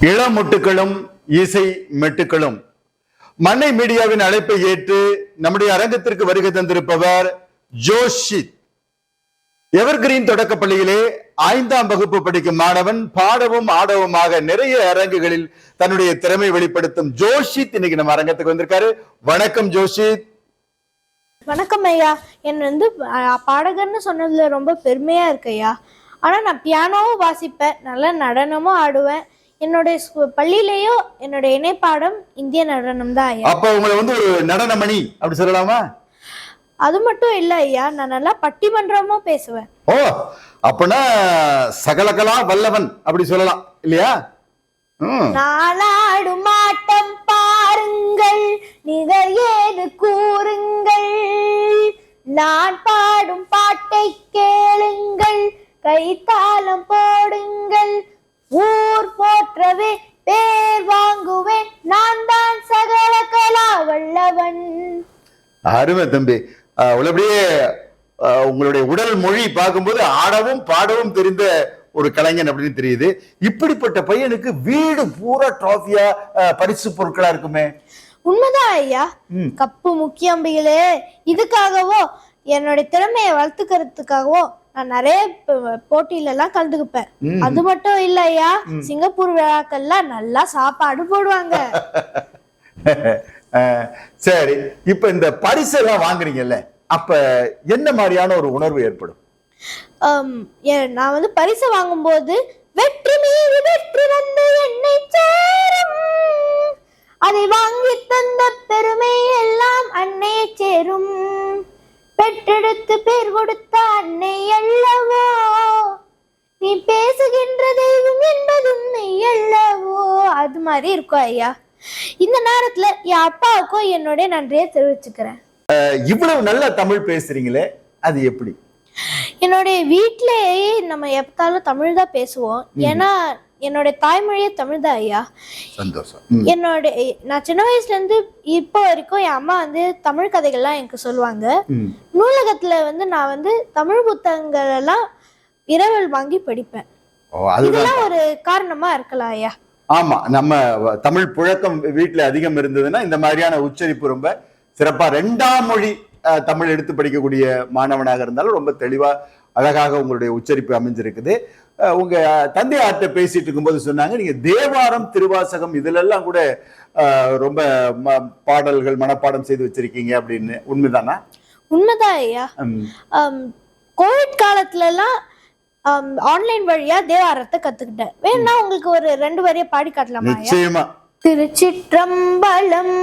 இளமுட்டுக்களும் இசை மெட்டுக்களும். மன்னை மீடியாவின் அழைப்பை ஏற்று நம்முடைய அரங்கத்திற்கு வருகை தந்திருப்பவர் ஜோஷித். எவர்கிரீன் தொடக்க பள்ளியிலே ஐந்தாம் வகுப்பு படிக்கும் மாணவன் பாடவும் ஆடவுமாக நிறைய அரங்குகளில் தன்னுடைய திறமை வெளிப்படுத்தும் ஜோஷித் இன்னைக்கு நம்ம அரங்கத்துக்கு வந்திருக்காரு. வணக்கம் ஜோஷித். வணக்கம் ஐயா. என் வந்து பாடகர்னு சொன்னதுல ரொம்ப பெருமையா இருக்கு ஐயா. ஆனா நான் பியானோவும் வாசிப்பேன் நல்லா நடனமும் ஆடுவேன். என்னுடைய பள்ளியிலேயும் என்னுடைய இணைப்பாடம் இந்திய நடனம் தான் ஐயா. அப்ப உங்களை வந்து ஒரு நடனமணி அப்படி சொல்லலாமா? அது மட்டும் இல்ல ஐயா நான் நல்லா பட்டிமன்றமும் பேசுவேன். ஓ அப்பனா சகலகலா வல்லவன் அப்படி சொல்லலாம் இல்லையா? நாளாடும் ஆட்டம் பாருங்கள் நிகர் ஏது கூறுங்கள். நான் பாடும் பாட்டை கேளுங்கள் கைத்தாளம் அருமை தம்பி. உள்ளபடியே உங்களுடைய உடல் மொழி பார்க்கும்போது ஆடவும் பாடவும் தெரிந்த ஒரு கலைஞன் அப்படின்னு தெரியுது. இப்படிப்பட்ட பையனுக்கு வீடு பூரா டிராஃபியா பரிசு பொருட்களா இருக்குமே? உண்மைதான் ஐயா. கப்பு முக்கியம்பிகளே இதுக்காகவோ என்னுடைய திறமையை வளர்த்துக்கிறதுக்காகவோ நான் நிறைய போட்டியில எல்லாம் கலந்துக்குப்பேன். அது மட்டும் இல்ல ஐயா சிங்கப்பூர் விழாக்கள்ல நல்லா சாப்பாடு போடுவாங்க. சரி. இப்ப இந்த பரிசெல்லாம் வாங்குறீங்கல்ல அப்ப என்ன மாதிரியான ஒரு உணர்வு ஏற்படும்? ஆம், ஏ- நான் வந்து பரிசு வாங்கும்போது வெற்றி மீது வெற்றி வந்து என்னை சேரும். அதை வாங்கி தந்த பெருமை எல்லாம் அன்னையை சேரும். பெற்றெடுத்து பேர் கொடுத்த அன்னை அல்லவோ? நீ பேசுகின்ற தெய்வம் என்பதும் மெய் அல்லவோ? அது மாதிரி இருக்கும் ஐயா. இந்த நேரத்துல என் அப்பாவுக்கும் என்னுடைய நன்றியை தெரிவிச்சுக்கிறேன். இவ்வளவு நல்ல தமிழ் பேசுறீங்களே அது எப்படி? என்னுடைய வீட்டிலேயே நம்ம எப்பத்தாலும் தமிழ் தான் பேசுவோம். ஏன்னா என்னுடைய தாய்மொழியே தமிழ் தான் ஐயா. சந்தோஷம். என்னோட நான் சின்ன வயசுல இருந்து இப்போ வரைக்கும் என் அம்மா வந்து தமிழ் கதைகள்லாம் எனக்கு சொல்லுவாங்க. நூலகத்துல வந்து நான் வந்து தமிழ் புத்தகங்கள் எல்லாம் இரவல் வாங்கி படிப்பேன். இதெல்லாம் ஒரு காரணமா இருக்கலாம் ஐயா. ஆமா நம்ம தமிழ் புழக்கம் வீட்ல அதிகம் இருந்ததுன்னா இந்த மாதிரியான உச்சரிப்பு ரொம்ப சிறப்பா ரெண்டாம் மொழி தமிழ் எடுத்து படிக்கக்கூடிய மாணவனாக இருந்தாலும் ரொம்ப தெளிவா அழகாக உங்களுடைய உச்சரிப்பு அமைஞ்சிருக்குது. உங்க தந்தையார்ட்ட பேசிட்டு இருக்கும்போது சொன்னாங்க நீங்க தேவாரம் திருவாசகம் இதுல எல்லாம் கூட ரொம்ப பாடல்கள் மனப்பாடம் செய்து வச்சிருக்கீங்க அப்படின்னு உண்மைதானா? உண்மைதான் ஐயா. கோவிட் காலத்துல எல்லாம் ஆன்லைன் வழியா தேவாரத்தை கத்துக்கிட்டேன். வேணா உங்களுக்கு ஒரு ரெண்டு வரியை பாடி காட்டலாமா நிச்சயமா. திருச்சிற்றம்பலம்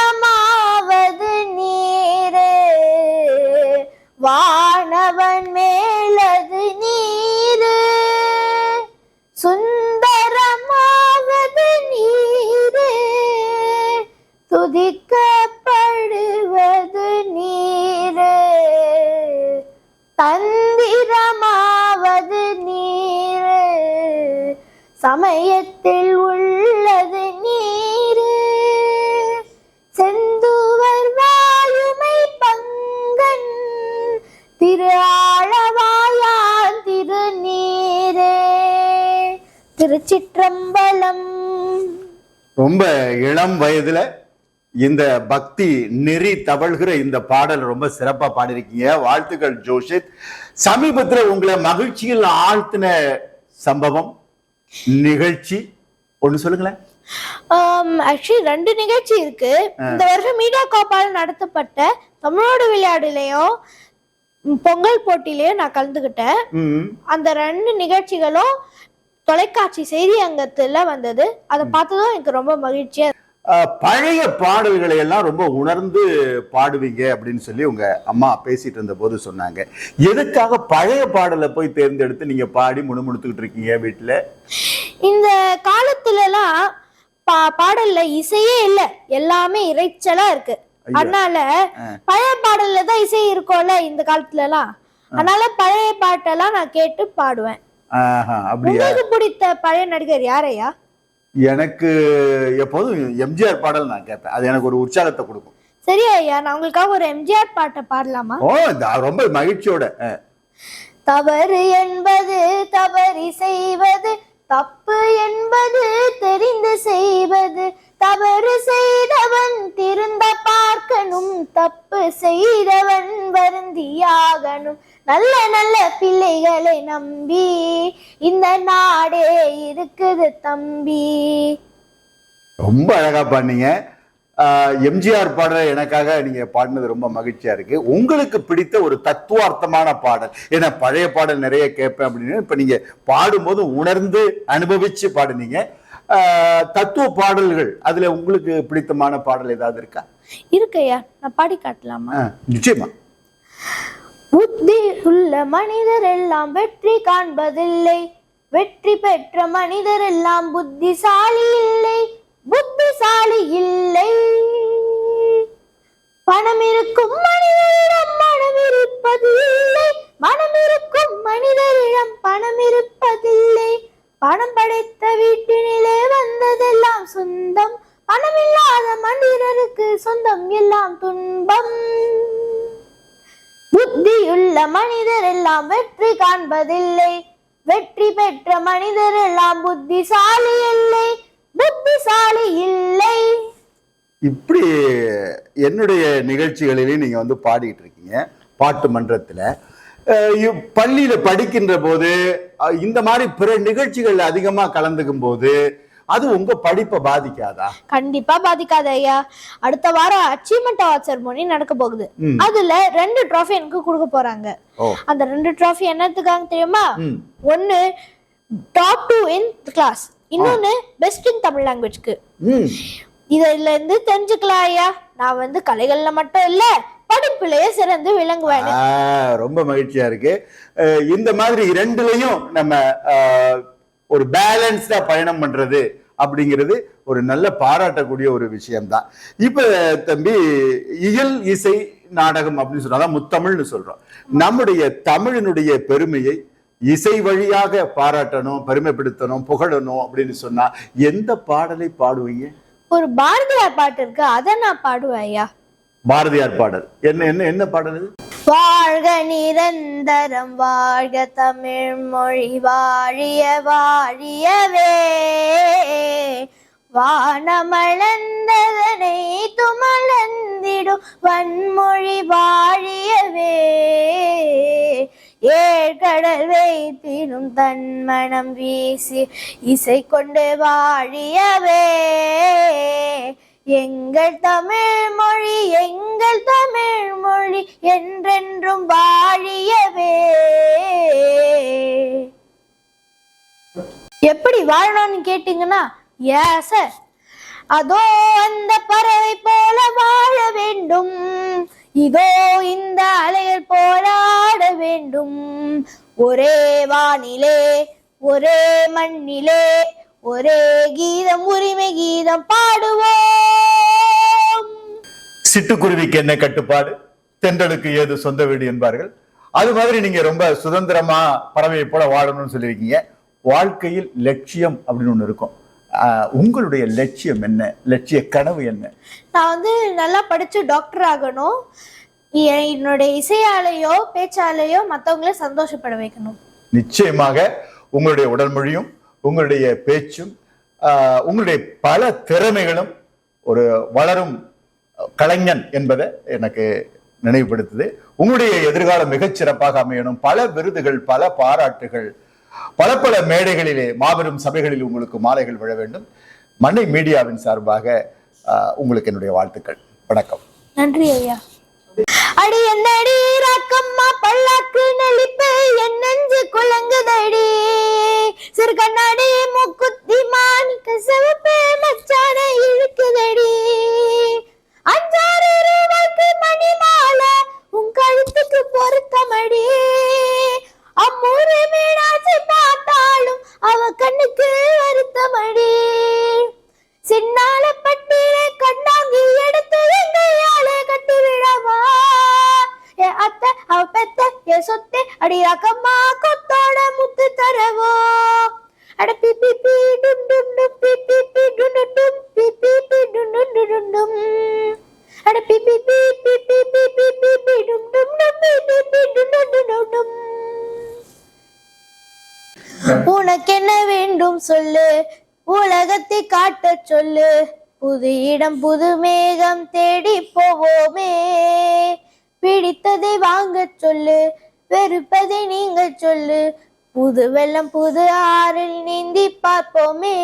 மந்திரமாவது நீரே வானவன் மேலது நீரே திருச்சிற்றம்பலம். ரொம்ப இளம் வயதுல இந்த பக்தி நெறி தவழ்கிற இந்த பாடல் ரொம்ப சிறப்பா பாடிருக்கீங்க வாழ்த்துக்கள் ஜோஷித். சமீபத்துல உங்களை மகிழ்ச்சியில் ஆழ்த்தின சம்பவம் நிகழ்ச்சி. ஒண்ணு சொல்லுங்களேன். ஆக்சுவலி ரெண்டு நிகழ்ச்சி இருக்கு. இந்த வருஷம் மீடியா கோப்பால் நடத்தப்பட்ட தமிழோடு விளையாடுலையும் பொங்கல் போட்டிலையும் நான் கலந்துக்கிட்டேன் ம், அந்த ரெண்டு நிகழ்ச்சிகளும் தொலைக்காட்சி செய்தி அங்கத்துல வந்தது. அதை பார்த்ததும் எனக்கு ரொம்ப மகிழ்ச்சியா பழைய பாடல்களை எல்லாம் ரொம்ப உணர்ந்து பாடுவீங்க அப்படின்னு சொல்லி உங்க அம்மா பேசிட்டு இருந்த போது சொன்னாங்க. எதுக்காக பழைய பாடலை போய் தேர்ந்தெடுத்து நீங்க பாடி முணுமுணுத்துக்கிட்டு இருக்கீங்க வீட்டுல இந்த காலத்துல எல்லாம் பா பாடல்ல இசையே இல்ல. எல்லாமே இறைச்சலா இருக்கு. அதனால பழைய பாடல்ல தான் இசை இருக்கும்ல இந்த காலத்துல எல்லாம் அதனால பழைய பாட்டெல்லாம் நான் கேட்டு பாடுவேன். அப்படியா? பிடித்த பழைய நடிகர் யாரையா? எனக்கு எப்போதும் எம்ஜிஆர் பாடல் நான் கேட்பேன். அது எனக்கு ஒரு உற்சாகத்தை கொடுக்கும். சரி ஐயா நான் உங்களுக்காக ஒரு எம்ஜிஆர் பாட்டை பாடலாமா? ஓ ரொம்ப மகிழ்ச்சியோட. தவறு என்பது தவறி செய்வது தப்பு என்பது தெரிந்து செய்வது தவறு செய்தவன் திருந்த பார்க்கணும் தப்பு செய்தவன் வருந்தியாகணும். நல்ல நல்ல பிள்ளைகளை நம்பி இந்த நாடே இருக்குது தம்பி. ரொம்ப அழகா பாடினீங்க. எம்ஜிஆர் பாடலை எனக்காக நீங்க பாடினது ரொம்ப மகிழ்ச்சியா இருக்கு. உங்களுக்கு பிடித்த ஒரு தத்துவார்த்தமான பாடல். ஏன்னா பழைய பாடல் நிறைய கேட்பேன் அப்படின்னு. இப்ப நீங்க பாடும்போது உணர்ந்து அனுபவிச்சு பாடுனீங்க. தத்துவ பாடல்கள் அதுல உங்களுக்கு பிடித்தமான பாடல் ஏதாவது இருக்கா? இருக்கையா நான் பாடி காட்டலாமா? நிச்சயமா. புத்தி உள்ள மனிதர் எல்லாம் வெற்றி காண்பதில்லை. வெற்றி பெற்ற மனிதர் எல்லாம் புத்திசாலி இல்லை. புத்திசாலி இல்லை. பணம் இருக்கும் மனிதரிடம் மனம் இருப்பதில்லை. மனம் இருக்கும் மனிதரிடம் பணம் இருப்பதில்லை. பணம் படைத்த வீட்டினிலே வந்ததெல்லாம் சொந்தம். பணம் இல்லாத மனிதருக்கு சொந்தம் எல்லாம் துன்பம். புத்தியுள்ள மனிதர் எல்லாம் வெற்றி காண்பதில்லை. வெற்றி பெற்ற மனிதர் எல்லாம் புத்திசாலி இல்லை. புத்திசாலி இல்லை. இப்படி என்னுடைய நிகழ்ச்சிகளிலே நீங்க வந்து பாடிட்டு இருக்கீங்க. பாட்டு மன்றத்துல. பள்ளியில படிக்கின்ற போது இந்த மாதிரி பிற நிகழ்ச்சிகள் அதிகமா கலந்துக்கும் போது அது உங்க படிப்பை பாதிக்காதா? கண்டிப்பா பாதிக்காத ஐயா. அடுத்த வாரம் அச்சீவ்மெண்ட் அவார்ட் செரமோனி நடக்க போகுது. அதுல ரெண்டு ட்ராஃபி எனக்கு கொடுக்க போறாங்க. அந்த ரெண்டு ட்ராஃபி என்னத்துக்காக தெரியுமா? ஒன்னு டாப் டூ இன் கிளாஸ் இன்னொன்னு பெஸ்ட் இன் தமிழ் லாங்குவேஜ்க்கு இதுல இருந்து தெரிஞ்சுக்கலாம் ஐயா. நான் வந்து கலைகள்ல மட்டும் இல்ல படிப்புலயே சிறந்து விளங்குவேன் ஆ, ரொம்ப மகிழ்ச்சியா இருக்கு. இந்த மாதிரி ரெண்டுலயும் நம்ம ஒரு பேலன்ஸ்டா பயணம் பண்றது அப்படிங்கிறது ஒரு நல்ல பாராட்டக்கூடிய ஒரு விஷயம்தான். இப்ப தம்பி இயல் இசை நாடகம் அப்படின்னு சொன்னா அதான் முத்தமிழ்னு சொல்றோம். நம்முடைய தமிழினுடைய பெருமையை இசை வழியாக பாராட்டணும் பெருமைப்படுத்தணும் புகழணும் அப்படின்னு சொன்னா எந்த பாடலை பாடுவீங்க? ஒரு பாரதியார் பாட்டு இருக்கு அதை நான் பாடுவேன் ஐயா. பாரதியார் பாடல். என்ன என்ன என்ன பாடல் இது? வாழ்க நிரந்தரம் வாழ்க தமிழ் மொழி வாழிய வாழியவே. வானமளந்ததனை துமளந்திடும் வன்மொழி வாழியவே. ஏழ்கடல் வைத்தினும் தன்மணம் வீசி இசை கொண்டு வாழியவே. எங்கள் தமிழ் மொழி எங்கள் தமிழ் மொழி என்றென்றும் வாழியவே. எப்படி வாழணும்னு கேட்டீங்கன்னா ஏ சார் அதோ அந்த பறவை போல வாழ வேண்டும். இதோ இந்த அலைகள் போராட வேண்டும். ஒரே வானிலே ஒரே மண்ணிலே ஒரே கீதம் உரிமை கீதம் பாடுவோம். சிட்டுக்குருவிக்கு என்ன கட்டுப்பாடு? தென்றலுக்கு ஏது சொந்த வீடு என்பார்கள். அது மாதிரி நீங்க ரொம்ப சுதந்திரமா பறவையை போல வாழணும்னு சொல்லியிருக்கீங்க. வாழ்க்கையில் லட்சியம் அப்படின்னு ஒண்ணு இருக்கும். உங்களுடைய லட்சியம் என்ன? லட்சிய கனவு என்ன? நான் வந்து நல்லா படிச்சு டாக்டர் ஆகணும். என்னுடைய இசையாலேயோ பேச்சாலேயோ மற்றவங்கள சந்தோஷப்பட வைக்கணும். நிச்சயமாக உங்களுடைய உடல் மொழியும் உங்களுடைய பேச்சும் ஆஹ் உங்களுடைய பல திறமைகளும் ஒரு வளரும் கலைஞன் என்பதை எனக்கு நினைவுபடுத்துது. உங்களுடைய எதிர்காலம் மிகச்சிறப்பாக அமையணும். பல விருதுகள் பல பாராட்டுகள் பல பல மேடைகளிலே மாபெரும் சபைகளில் உங்களுக்கு மாலைகள் விழ வேண்டும். மண்ணை மீடியாவின் சார்பாக ஆஹ் உங்களுக்கு என்னுடைய வாழ்த்துக்கள். வணக்கம். நன்றி ஐயா. அடி என்னடி ராக்கம்மா பல்லாக்கு நெளிப்பு என் நெஞ்சு குழங்குதடி. சிறு கண்ணாடி மூக்குத்தி மாணிக்க சிவப்பு மச்சான இழுக்குதடி. அஞ்சாறு ரூபாய்க்கு மணி மாலை உன் கழுத்துக்கு பொருத்தமடி. அம்மூரு மீனாட்சி பார்த்தாலும் அவ கண்ணுக்கு வரும் சொல்லு உலகத்தை காட்டச் சொல்லு. புது இடம் புது மேகம் தேடி போவோமே. பிடித்ததை வாங்க சொல்லு வெறுப்பதை நீங்க சொல்லு. புது வெள்ளம் புது ஆறில் நீந்தி பார்ப்போமே.